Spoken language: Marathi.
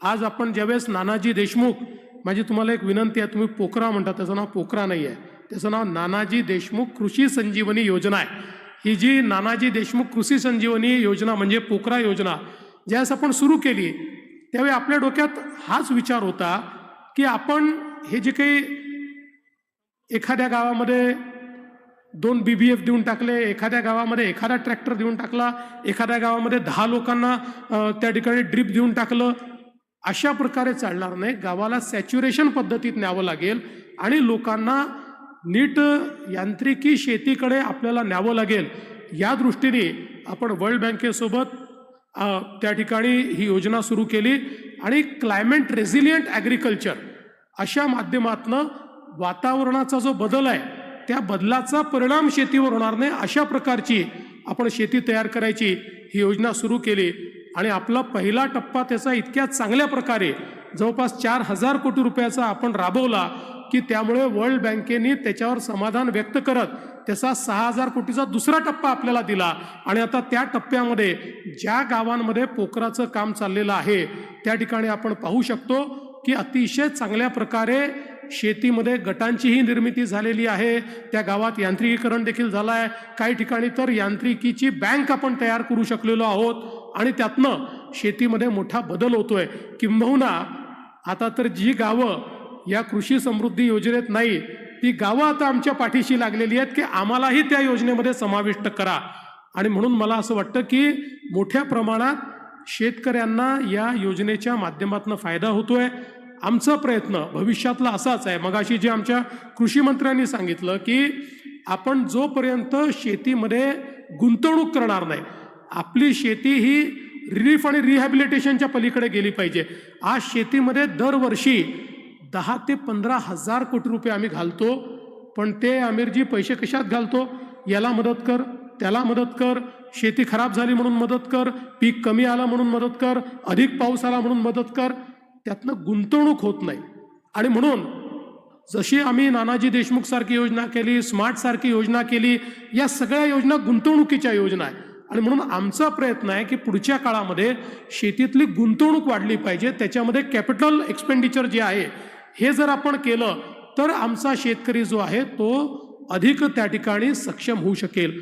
आज आपण ज्यावेळेस नानाजी देशमुख माझी तुम्हाला एक विनंती आहे तुम्ही पोकरा म्हणता त्याचं नाव पोकरा नाही आहे. त्याचं नाव नानाजी देशमुख कृषी संजीवनी योजना आहे. ही जी नानाजी देशमुख कृषी संजीवनी योजना म्हणजे पोकरा योजना ज्यावेळेस आपण सुरू केली त्यावेळी आपल्या डोक्यात हाच विचार होता की आपण हे जे काही एखाद्या गावामध्ये दोन बी बी एफ देऊन टाकले एखाद्या गावामध्ये एखादा ट्रॅक्टर देऊन टाकला एखाद्या गावामध्ये दहा लोकांना त्या ठिकाणी ड्रीप देऊन टाकलं अशा प्रकारे चालणार नाही. गावाला सॅच्युरेशन पद्धतीत न्यावं लागेल आणि लोकांना नीट यांत्रिकी शेतीकडे आपल्याला न्यावं लागेल. या दृष्टीने आपण वर्ल्ड बँकेसोबत त्या ठिकाणी ही योजना सुरू केली आणि क्लायमेट रेझिलियंट ॲग्रिकल्चर अशा माध्यमातनं वातावरणाचा जो बदल आहे त्या बदलाचा परिणाम शेतीवर होणार नाही अशा प्रकारची आपण शेती तयार करायची ही योजना सुरू केली. आणि आपला पहिला टप्पा त्याचा इतक्या चांगल्या प्रकारे जवळपास चार हजार कोटी रुपयाचा आपण राबवला की त्यामुळे वर्ल्ड बँकेने त्याच्यावर समाधान व्यक्त करत त्याचा सहा हजार कोटीचा दुसरा टप्पा आपल्याला दिला. आणि आता त्या टप्प्यामध्ये ज्या गावांमध्ये पोखराचं काम चाललेलं आहे त्या ठिकाणी आपण पाहू शकतो की अतिशय चांगल्या प्रकारे शेतीमध्ये गटांचीही निर्मिती झालेली आहे. त्या गावात यांत्रिकीकरण देखील झालं आहे काही ठिकाणी तर यांत्रिकीची बँक आपण तयार करू शकलेलो आहोत. आणि त्यातनं शेतीमध्ये मोठा बदल होतोय. किंबहुना आता तर जी गावं या कृषी समृद्धी योजनेत नाही ती गावं आता आमच्या पाठीशी लागलेली आहेत की आम्हालाही त्या योजनेमध्ये समाविष्ट करा. आणि म्हणून मला असं वाटतं की मोठ्या प्रमाणात शेतकऱ्यांना या योजनेच्या माध्यमातून फायदा होतोय. आमचा प्रयत्न भविष्यातला असाच आहे. मगाशी जे आमच्या कृषी मंत्र्यांनी सांगितलं की आपण जोपर्यंत शेतीमध्ये गुंतवणूक करणार नाही आपली शेती ही रिलीफ आणि रिहॅबिलिटेशनच्या पलीकडे गेली पाहिजे. आज शेतीमध्ये दरवर्षी दहा ते पंधरा हजार कोटी रुपये आम्ही घालतो पण ते आमिरजी पैसे कशात घालतो? याला मदत कर त्याला मदत कर शेती खराब झाली म्हणून मदत कर पीक कमी आलं म्हणून मदत कर अधिक पाऊस आला म्हणून मदत कर त्यातनं गुंतवणूक होत नाही. आणि म्हणून जशी आम्ही नानाजी देशमुख सारखी योजना केली स्मार्ट सारखी योजना केली या सगळ्या योजना गुंतवणुकीच्या योजना आहे आणि म्हणून आमचा प्रयत्न आहे की पुढच्या काळामध्ये शेतीतली गुंतवणूक वाढली पाहिजे. त्याच्यामध्ये कॅपिटल एक्सपेंडिचर जे आहे हे जर आपण केलं तर आमचा शेतकरी जो आहे तो अधिक त्या ठिकाणी सक्षम होऊ शकेल.